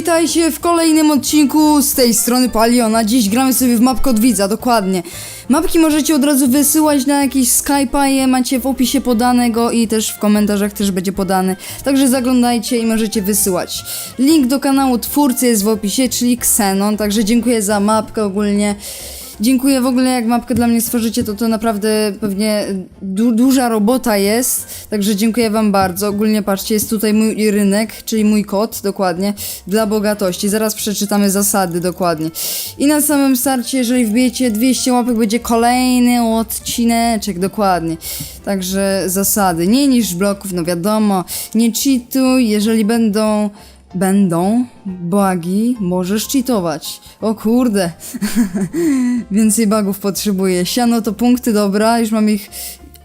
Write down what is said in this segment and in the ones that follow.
witajcie w kolejnym odcinku z tej strony Paliona. Dziś gramy sobie w mapkę od widza, dokładnie. Mapki możecie od razu wysyłać na jakiś Skype'a, je macie w opisie podanego i też w komentarzach też będzie podany. Także zaglądajcie i możecie wysyłać. Link do kanału twórcy jest w opisie, czyli Xenon, także dziękuję za mapkę ogólnie. Dziękuję w ogóle, jak mapkę dla mnie stworzycie, to to naprawdę pewnie du duża robota jest, także dziękuję wam bardzo. Ogólnie patrzcie, jest tutaj mój rynek, czyli mój kod, dokładnie, dla bogatości. Zaraz przeczytamy zasady dokładnie. I na samym starcie, jeżeli wbijecie 200 łapek, będzie kolejny odcineczek, dokładnie. Także zasady, nie niż bloków, no wiadomo, nie cheatuj, jeżeli będą będą bugi, możesz cheatować. O kurde. Więcej bugów potrzebuję. Siano to punkty, dobra, już mam ich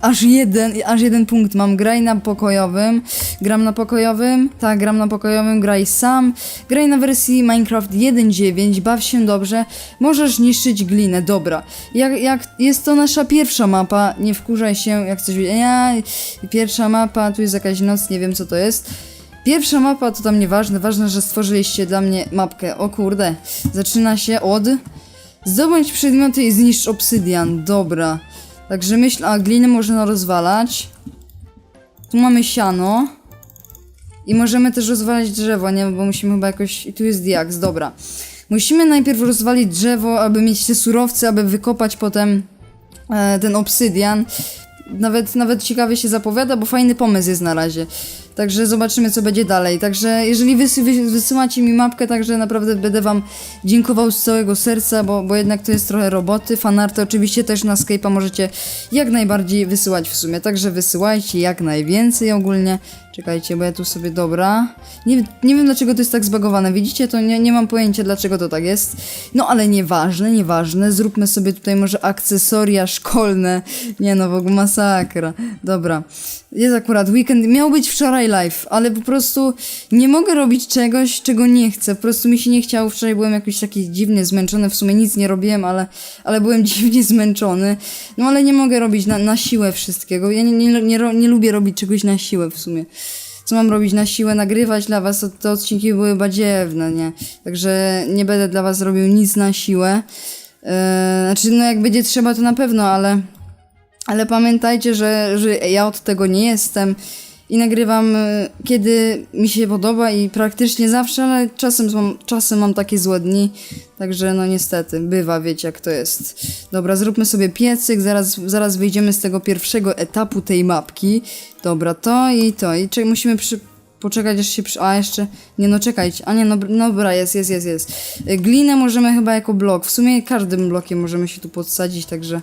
aż jeden, aż jeden punkt mam. Graj na pokojowym. Gram na pokojowym. Tak, gram na pokojowym, graj sam. Graj na wersji Minecraft 1.9, baw się dobrze. Możesz niszczyć glinę, dobra. Jak, jak jest to nasza pierwsza mapa, nie wkurzaj się, jak coś... Ja, pierwsza mapa, tu jest jakaś noc, nie wiem co to jest. Pierwsza mapa to tam nieważne, ważne, że stworzyliście dla mnie mapkę. O kurde, zaczyna się od... Zdobądź przedmioty i zniszcz obsydian, dobra. Także myśl, a gliny można rozwalać. Tu mamy siano. I możemy też rozwalać drzewo, nie? Bo musimy chyba jakoś... I tu jest diaks, dobra. Musimy najpierw rozwalić drzewo, aby mieć te surowce, aby wykopać potem e, ten obsydian. Nawet, nawet ciekawie się zapowiada, bo fajny pomysł jest na razie. Także zobaczymy, co będzie dalej. Także jeżeli wysy, wys, wysyłacie mi mapkę, także naprawdę będę wam dziękował z całego serca, bo, bo jednak to jest trochę roboty. Fanarty oczywiście też na Skype'a możecie jak najbardziej wysyłać w sumie. Także wysyłajcie jak najwięcej ogólnie. Czekajcie, bo ja tu sobie dobra. Nie, nie wiem dlaczego to jest tak zbagowane. Widzicie, to nie, nie mam pojęcia dlaczego to tak jest. No ale nieważne, nieważne. Zróbmy sobie tutaj może akcesoria szkolne. Nie no, w ogóle masakra. Dobra. Jest akurat weekend. Miał być wczoraj live, ale po prostu nie mogę robić czegoś, czego nie chcę. Po prostu mi się nie chciało. Wczoraj byłem jakiś taki dziwnie zmęczony. W sumie nic nie robiłem, ale, ale byłem dziwnie zmęczony. No ale nie mogę robić na, na siłę wszystkiego. Ja nie, nie, nie, nie lubię robić czegoś na siłę w sumie co mam robić na siłę, nagrywać dla was, te odcinki były badziewne, nie? Także nie będę dla was robił nic na siłę. Eee, znaczy, no jak będzie trzeba, to na pewno, ale, ale pamiętajcie, że, że ja od tego nie jestem i nagrywam e, kiedy mi się podoba i praktycznie zawsze, ale czasem mam, czasem mam takie złe dni, także no niestety, bywa, wiecie jak to jest. Dobra, zróbmy sobie piecyk, zaraz, zaraz wyjdziemy z tego pierwszego etapu tej mapki. Dobra, to i to i czy musimy przy, poczekać aż się przy... A jeszcze, nie no czekajcie, a nie no, dobra, jest, jest, jest, jest. E, Glinę możemy chyba jako blok, w sumie każdym blokiem możemy się tu podsadzić, także,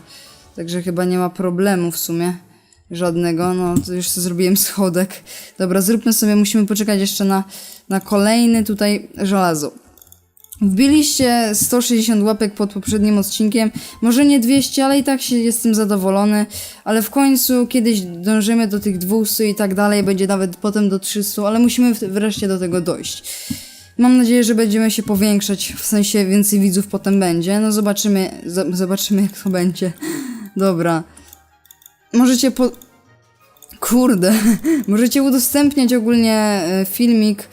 także chyba nie ma problemu w sumie. Żadnego, no to już zrobiłem schodek. Dobra, zróbmy sobie, musimy poczekać jeszcze na, na kolejny tutaj żelazo. Wbiliście 160 łapek pod poprzednim odcinkiem, może nie 200, ale i tak się jestem zadowolony, ale w końcu kiedyś dążymy do tych 200 i tak dalej, będzie nawet potem do 300, ale musimy wreszcie do tego dojść. Mam nadzieję, że będziemy się powiększać, w sensie więcej widzów potem będzie, no zobaczymy, zo- zobaczymy jak to będzie. Dobra. Możecie po... Kurde, możecie udostępniać ogólnie e, filmik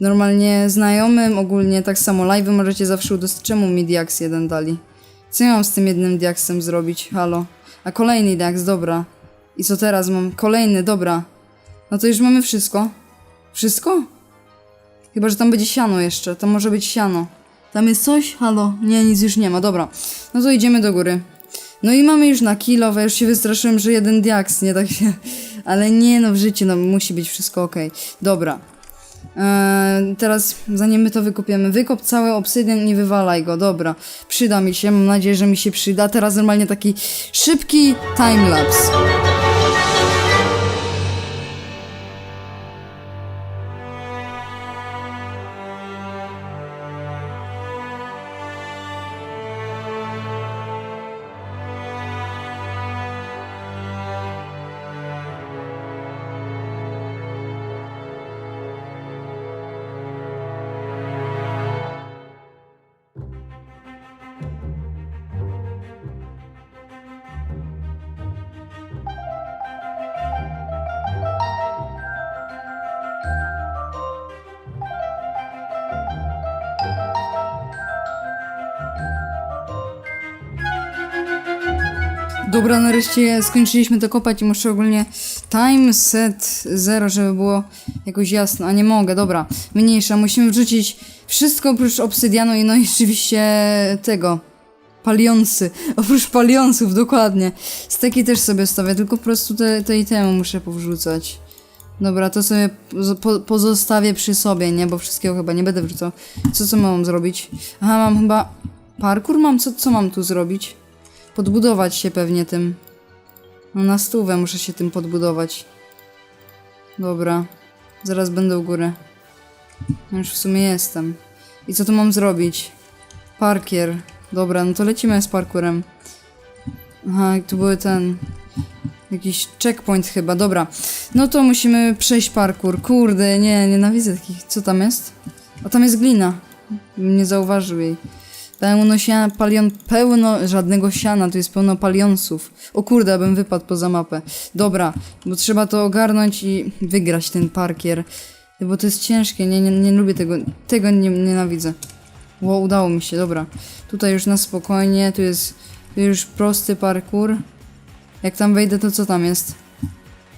normalnie znajomym, ogólnie tak samo live'y możecie zawsze udostępnić. Czemu mi Diax jeden dali? Co ja mam z tym jednym Diaksem zrobić? Halo. A kolejny Diax, dobra. I co teraz mam? Kolejny, dobra. No to już mamy wszystko. Wszystko? Chyba, że tam będzie siano jeszcze. To może być siano. Tam jest coś? Halo? Nie, nic już nie ma, dobra. No to idziemy do góry. No i mamy już na kilo, ja już się wystraszyłem, że jeden diaks, nie tak się... Ale nie, no w życiu, no musi być wszystko ok. Dobra. Eee, teraz, zanim my to wykopiemy, wykop cały obsydian i wywalaj go, dobra. Przyda mi się, mam nadzieję, że mi się przyda. Teraz normalnie taki szybki timelapse. Dobra, nareszcie skończyliśmy to kopać i muszę ogólnie time set 0, żeby było jakoś jasno, a nie mogę, dobra, mniejsza, musimy wrzucić wszystko oprócz obsydianu i no i oczywiście tego, palionsy, oprócz palionsów, dokładnie. Steki też sobie stawię, tylko po prostu te, te itemy muszę powrzucać. Dobra, to sobie po, pozostawię przy sobie, nie, bo wszystkiego chyba nie będę wrzucał. Co, co mam zrobić? Aha, mam chyba parkour mam, co, co mam tu zrobić? Podbudować się pewnie tym. No na stówę muszę się tym podbudować. Dobra. Zaraz będę u góry. No Już w sumie jestem. I co tu mam zrobić? Parkier. Dobra, no to lecimy z parkurem. Aha, tu były ten... Jakiś checkpoint chyba, dobra. No to musimy przejść parkour. Kurde, nie, nienawidzę takich. Co tam jest? A tam jest glina. Nie zauważył jej. Pełno siana, palion, pełno, żadnego siana, tu jest pełno palionsów. O kurde, abym wypadł poza mapę. Dobra, bo trzeba to ogarnąć i wygrać ten parkier. Bo to jest ciężkie, nie, nie, nie lubię tego, tego nie, nienawidzę. Ło, udało mi się, dobra. Tutaj już na spokojnie, tu jest, tu już prosty parkour. Jak tam wejdę, to co tam jest?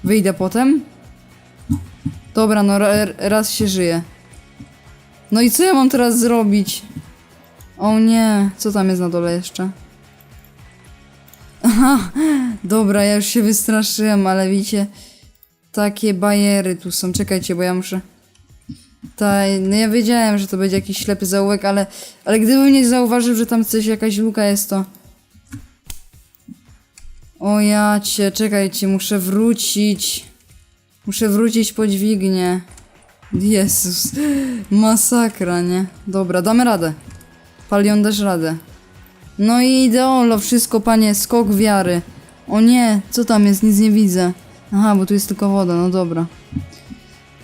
Wyjdę potem? Dobra, no ra, raz się żyje. No i co ja mam teraz zrobić? O nie, co tam jest na dole jeszcze? Aha, dobra, ja już się wystraszyłem, ale widzicie, takie bajery tu są. Czekajcie, bo ja muszę. Ta, no ja wiedziałem, że to będzie jakiś ślepy zaułek, ale, ale gdybym nie zauważył, że tam coś, jakaś luka jest, to... O ja cię, czekajcie, muszę wrócić. Muszę wrócić po dźwignię. Jezus, masakra, nie? Dobra, damy radę. Palion dasz radę. No i ideolo, wszystko panie, skok wiary. O nie, co tam jest, nic nie widzę. Aha, bo tu jest tylko woda, no dobra.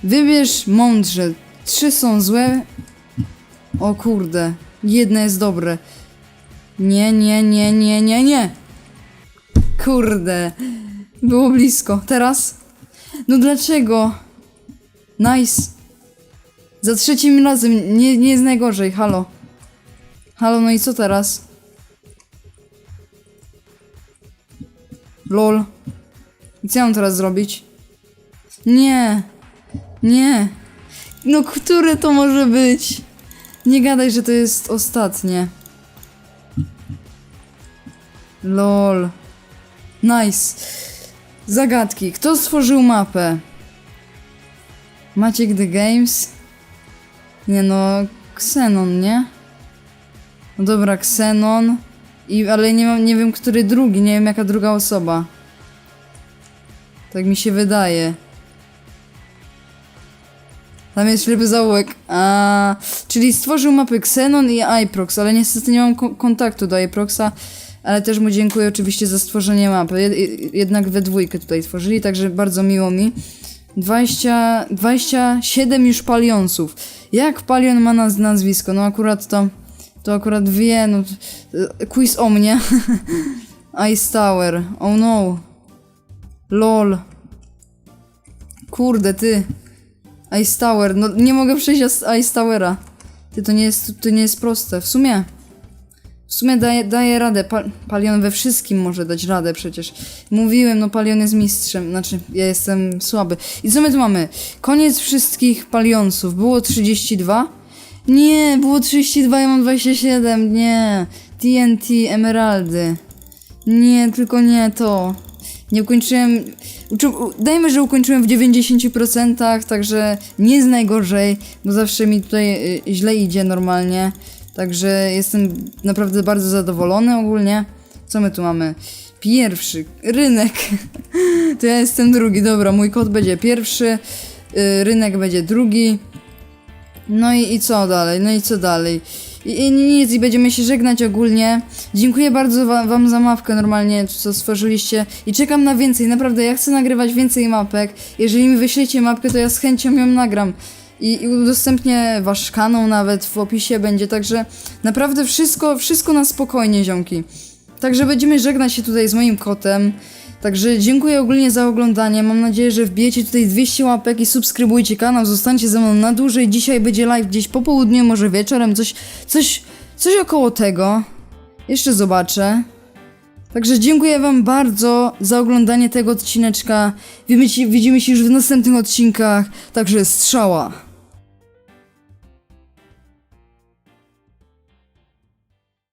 Wybierz mądrze. Trzy są złe. O kurde, jedno jest dobre. Nie, nie, nie, nie, nie, nie. Kurde, było blisko. Teraz? No dlaczego? Nice. Za trzecim razem, nie, nie jest najgorzej, halo. Halo, no i co teraz? Lol. Co ja mam teraz zrobić? Nie. Nie. No, które to może być? Nie gadaj, że to jest ostatnie. Lol. Nice. Zagadki. Kto stworzył mapę? Maciek The Games? Nie no, Xenon, nie? No dobra, Xenon. I, ale nie, mam, nie wiem, który drugi, nie wiem jaka druga osoba. Tak mi się wydaje. Tam jest ślepy zaułek. A, czyli stworzył mapy Xenon i iProx, ale niestety nie mam ko- kontaktu do iProxa. Ale też mu dziękuję oczywiście za stworzenie mapy. Jed, jednak we dwójkę tutaj tworzyli, także bardzo miło mi. 20, 27 już palionsów. Jak palion ma naz nazwisko? No akurat to, to akurat wie, no, quiz o mnie. Ice Tower, oh no. Lol. Kurde, ty. Ice Tower, no nie mogę przejść Ice- Towera. Ty, to nie jest, to nie jest proste. W sumie, w sumie daje, daje radę. Pa, Palion we wszystkim może dać radę przecież. Mówiłem, no Palion jest mistrzem. Znaczy, ja jestem słaby. I co my tu mamy? Koniec wszystkich Palionsów. Było 32? Nie, było 32, ja mam 27. Nie. TNT, Emeraldy. Nie, tylko nie to. Nie ukończyłem. Uczy, dajmy, że ukończyłem w 90%, także nie jest najgorzej, bo zawsze mi tutaj y, źle idzie normalnie. Także jestem naprawdę bardzo zadowolony ogólnie. Co my tu mamy? Pierwszy, rynek. to ja jestem drugi, dobra, mój kot będzie pierwszy, y, rynek będzie drugi. No i, i co dalej? No i co dalej? I, i nic, i będziemy się żegnać ogólnie. Dziękuję bardzo wa wam za mapkę normalnie, co stworzyliście. I czekam na więcej, naprawdę, ja chcę nagrywać więcej mapek. Jeżeli mi wyślecie mapkę, to ja z chęcią ją nagram. I, I udostępnię wasz kanał nawet w opisie będzie, także naprawdę wszystko, wszystko na spokojnie, ziomki. Także będziemy żegnać się tutaj z moim kotem. Także dziękuję ogólnie za oglądanie. Mam nadzieję, że wbijecie tutaj 200 łapek i subskrybujcie kanał. Zostańcie ze mną na dłużej. Dzisiaj będzie live gdzieś po południu, może wieczorem, coś, coś, coś około tego. Jeszcze zobaczę. Także dziękuję wam bardzo za oglądanie tego odcineczka. Widzimy się, widzimy się już w następnych odcinkach, także strzała.